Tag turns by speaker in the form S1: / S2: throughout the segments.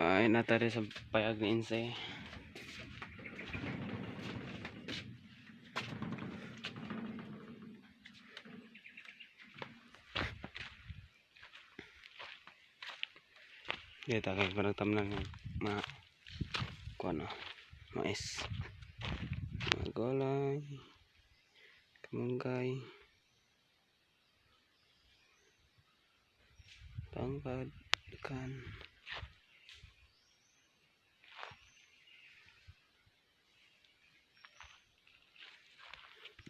S1: ay natari sa payag ni Insay kita kayak pada temenan ma kono nois magolay kemunggay pangpad kan.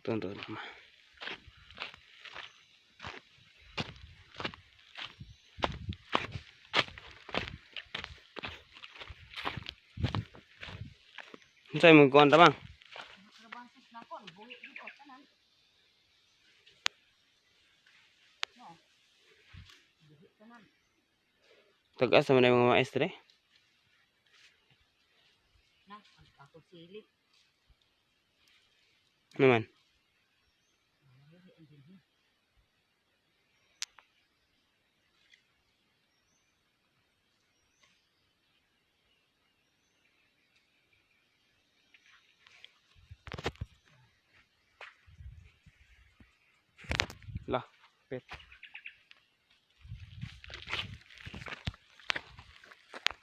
S1: Kamunggay, tangkad, ikan. Tonto naman. Unsay mo kuan ta bang?
S2: Na.
S1: Tagas naman na yung mga maestre.
S2: Na.
S1: Naman. là pet